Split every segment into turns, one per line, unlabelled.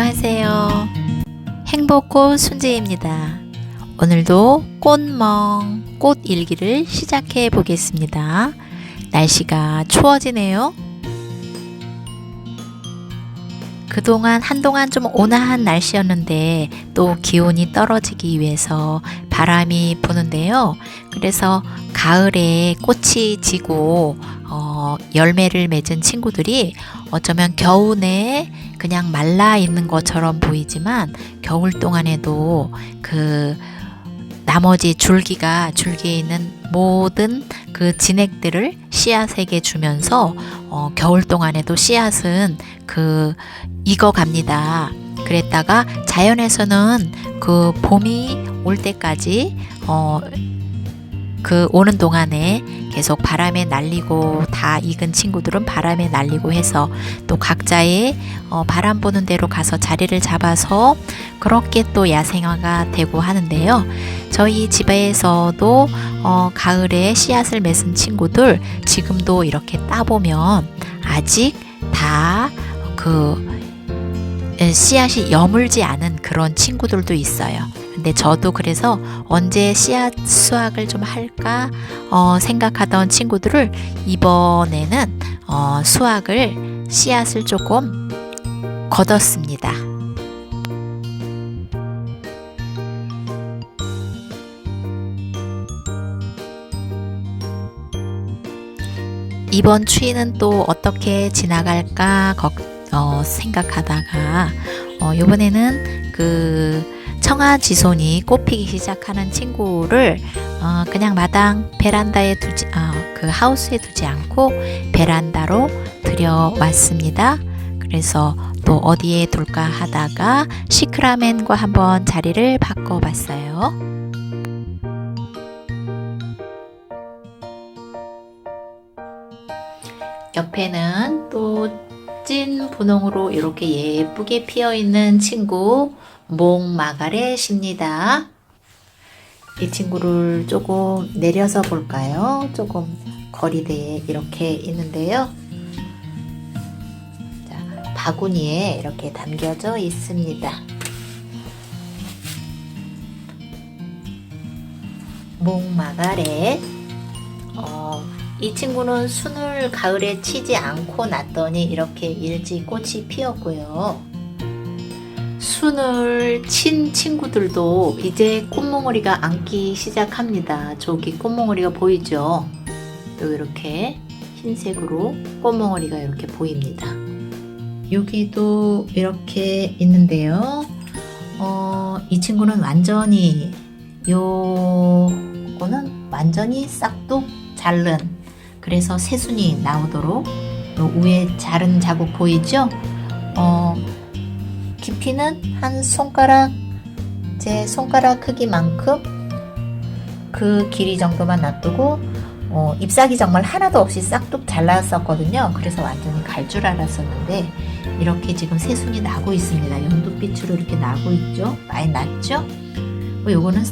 안녕하세요. 행복꽃 순재입니다. 오늘도 꽃멍 꽃 일기를 시작해 보겠습니다. 날씨가 추워지네요. 그동안 한동안 좀 온화한 날씨였는데 또 기온이 떨어지기 위해서 바람이 부는데요. 그래서 가을에 꽃이 지고 어, 열매를 맺은 친구들이 어쩌면 겨우내 그냥 말라 있는 것처럼 보이지만 겨울 동안에도 그 나머지 줄기가 줄기에 있는 모든 그 진액들을 씨앗에게 주면서 어, 겨울 동안에도 씨앗은 그 익어갑니다. 그랬다가 자연에서는 그 봄이 올 때까지 어, 그 오는 동안에 계속 바람에 날리고 다 익은 친구들은 바람에 날리고 해서 또 각자의 어, 바람 부는 대로 가서 자리를 잡아서 그렇게 또 야생화가 되고 하는데요. 저희 집에서도 어, 가을에 씨앗을 맺은 친구들 지금도 이렇게 따보면 아직 다그 씨앗이 여물지 않은 그런 친구들도 있어요. 근데 저도 그래서 언제 씨앗 수확을 좀 할까 어, 생각하던 친구들을 이번에는 어, 수확을 씨앗을 조금 걷었습니다. 이번 추위는 또 어떻게 지나갈까 걱, 어, 생각하다가 어, 이번에는 그 청아지손이 꽃피기 시작하는 친구를 어, 그냥 마당 베란다에 두지 어, 그 하우스에 두지 않고 베란다로 들여왔습니다. 그래서 또 어디에 둘까 하다가 시크라멘과 한번 자리를 바꿔봤어요. 옆에는 또 찐 분홍으로 이렇게 예쁘게 피어 있는 친구 몽마가렛입니다. 이 친구를 조금 내려서 볼까요? 조금 거리대에 이렇게 있는데요. 자, 바구니에 이렇게 담겨져 있습니다. 몽마가렛 어, 이 친구는 순을 가을에 치지 않고 났더니 이렇게 일찍 꽃이 피었고요. 순을 친 친구들도 이제 꽃몽오리가 안기 시작합니다. 저기 꽃몽오리가 보이죠? 또 이렇게 흰색으로 꽃몽오리가 이렇게 보입니다. 여기도 이렇게 있는데요. 어, 이 친구는 완전히 요거는 완전히 싹둑 자른 그래서 새순이 나오도록 요 위에 자른 자국 보이죠? 어, 깊이는 한 손가락 제 손가락 크기만큼 그 길이 정도만 놔두고 어, 잎사귀 정말 하나도 없이 싹둑 잘랐었거든요. 그래서 완전히 갈 줄 알았었는데 이렇게 지금 새순이 나고 있습니다. 연두빛으로 이렇게 나고 있죠. 많이 났죠? 어, 요거는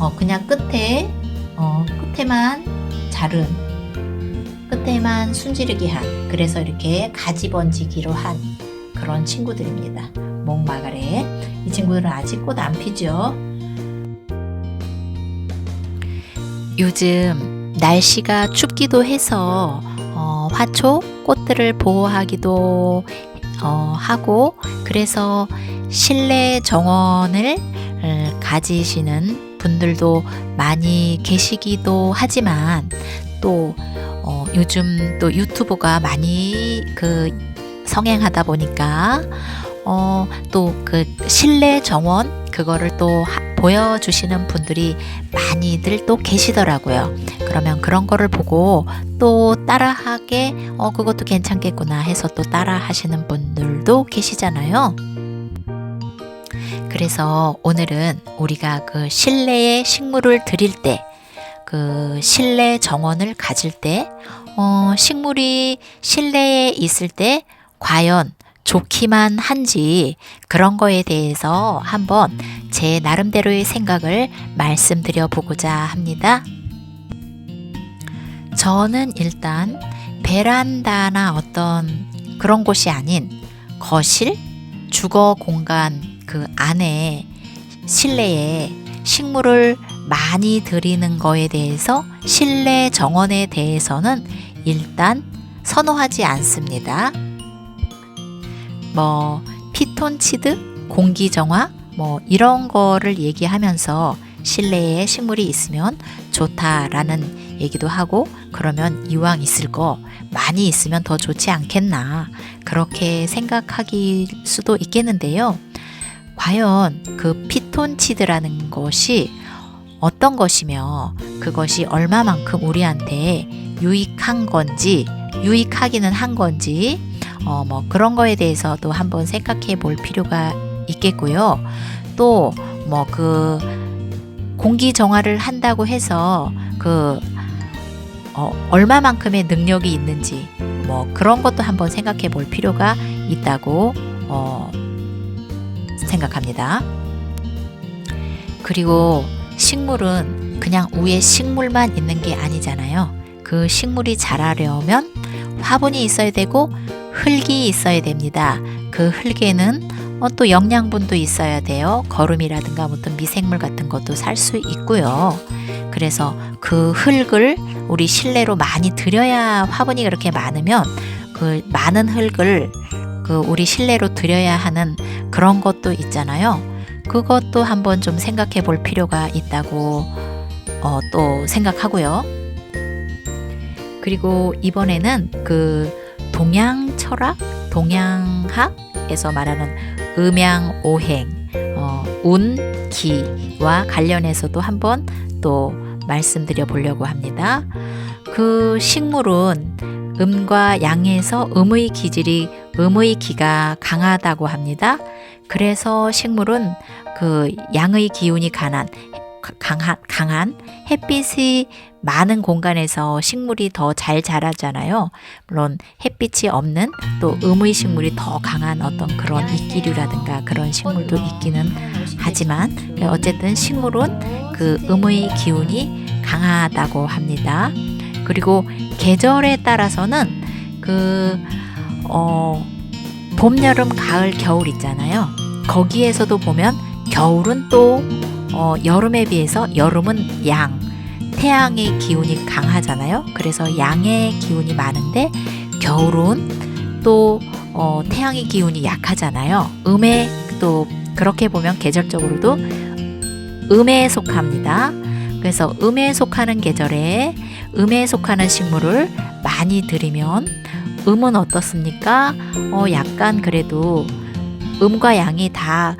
어, 그냥 끝에 어, 끝에만 자른 끝에만 순지르기 한 그래서 이렇게 가지 번지기로 한 그런 친구들입니다. 목마가렛 이 친구들은 아직 꽃 안 피죠. 요즘 날씨가 춥기도 해서 어, 화초 꽃들을 보호하기도 어, 하고 그래서 실내 정원을 어, 가지시는 분들도 많이 계시기도 하지만 또 어, 요즘 또 유튜브가 많이 그 성행하다 보니까 어, 또 그 실내 정원 그거를 또 하, 보여주시는 분들이 많이들 또 계시더라고요. 그러면 그런 거를 보고 또 따라하게 어 그것도 괜찮겠구나 해서 또 따라 하시는 분들도 계시잖아요. 그래서 오늘은 우리가 그 실내에 식물을 들일 때, 그 실내 정원을 가질 때, 어, 식물이 실내에 있을 때 과연 좋기만 한지 그런 거에 대해서 한번 제 나름대로의 생각을 말씀드려 보고자 합니다. 저는 일단 베란다나 어떤 그런 곳이 아닌 거실, 주거 공간 그 안에 실내에 식물을 많이 들이는 거에 대해서 실내 정원에 대해서는 일단 선호하지 않습니다. 뭐 피톤치드, 공기 정화 뭐 이런 거를 얘기하면서 실내에 식물이 있으면 좋다라는 얘기도 하고 그러면 이왕 있을 거 많이 있으면 더 좋지 않겠나 그렇게 생각하기 수도 있겠는데요. 과연 그 피톤치드라는 것이 어떤 것이며 그것이 얼마만큼 우리한테 유익한 건지 유익하기는 한 건지 어 뭐 그런 거에 대해서도 한번 생각해 볼 필요가 있겠고요. 또 뭐 그 공기 정화를 한다고 해서 그 어, 얼마만큼의 능력이 있는지 뭐 그런 것도 한번 생각해 볼 필요가 있다고 어, 생각합니다. 그리고 식물은 그냥 위에 식물만 있는 게 아니잖아요. 그 식물이 자라려면 화분이 있어야 되고 흙이 있어야 됩니다. 그 흙에는 어, 또 영양분도 있어야 돼요. 거름이라든가 어떤 미생물 같은 것도 살 수 있고요. 그래서 그 흙을 우리 실내로 많이 들여야 화분이 그렇게 많으면 그 많은 흙을 그 우리 실내로 들여야 하는 그런 것도 있잖아요. 그것도 한번 좀 생각해 볼 필요가 있다고 어, 또 생각하고요. 그리고 이번에는 그 동양 철학, 동양학에서 말하는 음양 오행, 어, 운, 기와 관련해서도 한번 또 말씀드려 보려고 합니다. 그 식물은 음과 양에서 음의 기질이 음의 기가 강하다고 합니다. 그래서 식물은 그 양의 기운이 강한 강한, 강한 햇빛이 많은 공간에서 식물이 더 잘 자라잖아요. 물론 햇빛이 없는 또 음의 식물이 더 강한 어떤 그런 이끼류라든가 그런 식물도 있기는 하지만 어쨌든 식물은 그 음의 기운이 강하다고 합니다. 그리고 계절에 따라서는 그 어, 봄, 여름, 가을, 겨울 있잖아요. 거기에서도 보면 겨울은 또 어, 여름에 비해서 여름은 양, 태양의 기운이 강하잖아요. 그래서 양의 기운이 많은데 겨울은 또 어, 태양의 기운이 약하잖아요. 음에 또 그렇게 보면 계절적으로도 음에 속합니다. 그래서 음에 속하는 계절에 음에 속하는 식물을 많이 들이면 음은 어떻습니까? 어, 약간 그래도 음과 양이 다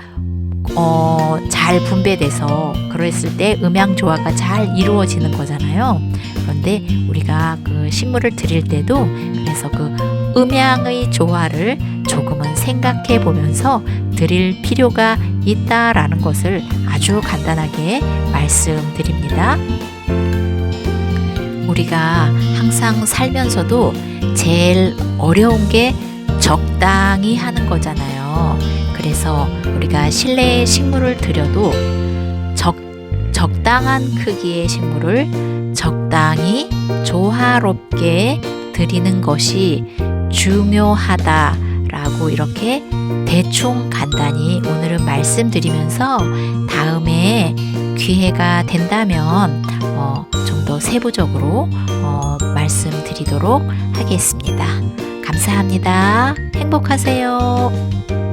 어, 잘 분배돼서 그랬을 때 음양 조화가 잘 이루어지는 거잖아요. 그런데 우리가 그 식물을 드릴 때도 그래서 그 음양의 조화를 조금은 생각해 보면서 드릴 필요가 있다라는 것을 아주 간단하게 말씀드립니다. 우리가 항상 살면서도 제일 어려운 게 적당히 하는 거잖아요. 그래서 우리가 실내에 식물을 들여도 적, 적당한 크기의 식물을 적당히 조화롭게 들이는 것이 중요하다라고 이렇게 대충 간단히 오늘은 말씀드리면서 다음에 기회가 된다면 어, 좀 더 세부적으로 어, 말씀드리도록 하겠습니다. 감사합니다. 행복하세요.